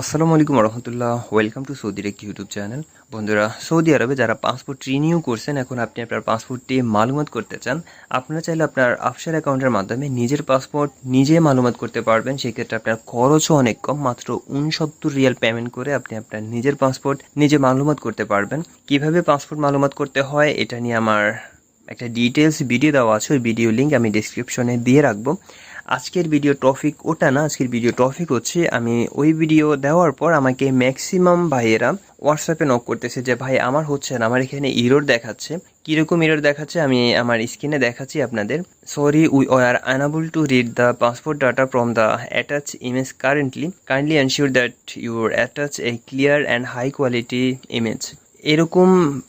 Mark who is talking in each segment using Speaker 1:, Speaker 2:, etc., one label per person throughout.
Speaker 1: আসসালামু আলাইকুম রহমতুল্লাহ ওয়েলকাম টু সৌদি রেক ইউটিউব চ্যানেল বন্ধুরা সৌদি আরবে যারা পাসপোর্ট রিনিউ করছেন, এখন আপনি আপনার পাসপোর্টটি মালুমাত করতে চান, আপনারা চাইলে আপনার আফসার অ্যাকাউন্টের মাধ্যমে নিজের পাসপোর্ট নিজে মালুমাত করতে পারবেন। সেক্ষেত্রে আপনার খরচও অনেক কম, মাত্র উনসত্তর রিয়াল পেমেন্ট করে আপনি আপনার নিজের পাসপোর্ট নিজে মালুমাত করতে পারবেন। কীভাবে পাসপোর্ট মালুমাত করতে হয়, এটা নিয়ে আমার একটা ডিটেলস ভিডিও দেওয়া আছে, ওই ভিডিও লিঙ্ক আমি ডিসক্রিপশনে দিয়ে রাখব। আজকের ভিডিও টপিক ওটা না, আজকের ভিডিও টপিক হচ্ছে, আমি ওই ভিডিও দেওয়ার পর আমাকে ম্যাক্সিমাম ভাইয়েরা হোয়াটসঅ্যাপে নক করতেছে যে, ভাই, আমার হচ্ছে না, আমার এখানে ইরোর দেখাচ্ছে। কীরকম ইরোর দেখাচ্ছে, আমি আমার স্ক্রিনে দেখাচ্ছি আপনাদের। Sorry we are unable to read the passport data from the attach image currently kindly ensure that your attach a clear and high quality image এরকম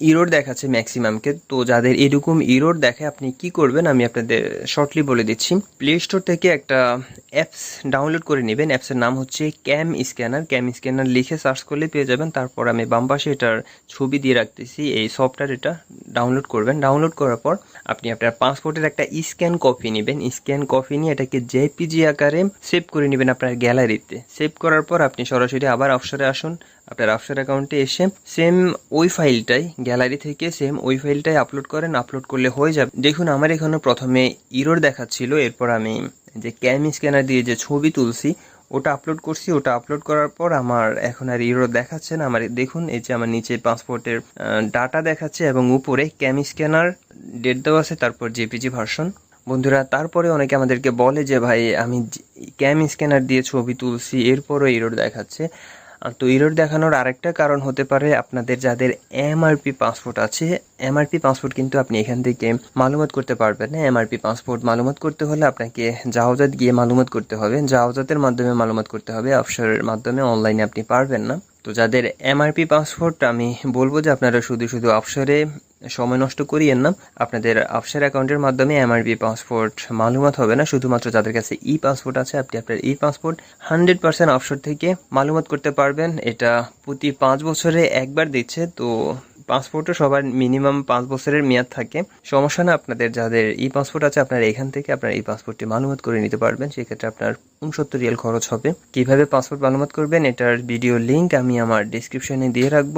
Speaker 1: ইরোড দেখাচ্ছে ম্যাক্সিমামকে তো যাদের এরকম ইরোড দেখে আপনি কি করবেন, আমি আপনাদের শর্টলি বলে দিচ্ছি। প্লে স্টোর থেকে একটা অ্যাপস ডাউনলোড করে নেবেন। অ্যাপসের নাম হচ্ছে ক্যাম স্ক্যানার ক্যাম স্ক্যানার লিখে সার্চ করলে পেয়ে যাবেন। তারপর আমি বাম পাশে এটার ছবি দিয়ে রাখতেছি, এই সফটওয়্যার এটা। ডাউনলোড করবেন। ডাউনলোড করার পর আপনি আপনার পাসপোর্টের একটা স্ক্যান কপি নেবেন। স্ক্যান কপি নিয়ে এটাকে জেপিজি আকারে সেভ করে নেবেন আপনার গ্যালারিতে সেভ করার পর আপনি সরাসরি আবার অপসরে আসুন। আপনার আফসার অ্যাকাউন্টে এসে সেম ওই ফাইলটাই গ্যালারি থেকে সেম ওই ফাইলটাই আপলোড করেন। আপলোড করলে হয়ে যাবে। দেখুন, আমার এখানে প্রথমে ইরোর দেখাচ্ছিল। এরপর আমি যে ক্যাম স্ক্যানার দিয়ে যে ছবি তুলছি ওটা আপলোড করছি, ওটা আপলোড করার পর আমার এখন আর ইউরো দেখাচ্ছে না। আমার দেখুন, এই যে আমার নিচে পাসপোর্টের ডাটা দেখাচ্ছে এবং উপরে ক্যামি স্ক্যানার ডেট দেওয়া আছে, তারপর জেপিজি ভার্সন বন্ধুরা, তারপরে অনেকে আমাদেরকে বলে যে, ভাই, আমি ক্যাম স্ক্যানার দিয়ে ছবি তুলছি। এরপরও ইরোর দেখাচ্ছে। তো এরর দেখানোর আরেকটা কারণ হতে পারে আপনাদের যাদের এমআরপি পাসপোর্ট আছে। এমআরপি পাসপোর্ট কিন্তু আপনি এখান থেকে মালুমাত করতে পারবেন না। এমআরপি পাসপোর্ট মালুমাত করতে হলে আপনাকে জাহাজাত গিয়ে মালুমাত করতে হবে। জাহাজাতের মাধ্যমে মালুমাত করতে হবে। অফসরের মাধ্যমে অনলাইনে আপনি পারবেন না। তো যাদের এমআরপি পাসপোর্ট আমি বলব যে আপনারা শুধু শুধু অফশোরে সময় নষ্ট করিয়েন না। আপনাদের অফশোর অ্যাকাউন্টের মাধ্যমে এমআরপি পাসপোর্ট মালুমাত হবে না। শুধুমাত্র যাদের কাছে ই পাসপোর্ট আছে, আপনি আপনার e passport hundred percent offshore থেকে মালুমাত করতে পারবেন। এটা প্রতি পাঁচ বছরে একবার দিচ্ছে, তো পাসপোর্টও সবার মিনিমাম পাঁচ বছরের মেয়াদ থাকে। সমস্যা না, আপনাদের যাদের ই পাসপোর্ট আছে, আপনারা এখান থেকে আপনার এই পাসপোর্টটি মালুমাত করে নিতে পারবেন। সেক্ষেত্রে আপনার উনসত্তর রিয়াল খরচ হবে। কীভাবে পাসপোর্ট মালুমাত করবেন, এটার ভিডিও লিঙ্ক আমি আমার ডিসক্রিপশনে দিয়ে রাখব।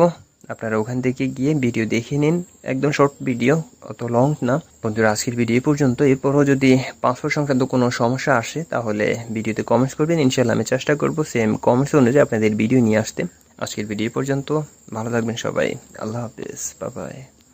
Speaker 1: আপনারা ওখান থেকে গিয়ে ভিডিও দেখে নিন। একদম শর্ট ভিডিও অত লং না। বন্ধুরা, আজকের ভিডিও পর্যন্ত। এরপরও যদি পাসপোর্ট সংক্রান্ত কোনো সমস্যা আসে, তাহলে ভিডিওতে কমেন্টস করবেন। ইনশাল্লাহ আমি চেষ্টা করব সেম কমেন্টস অনুযায়ী আপনাদের ভিডিও নিয়ে আসতে। আজকের ভিডিও পর্যন্ত। ভালো থাকবেন সবাই। আল্লাহ হাফিজ। বাবাই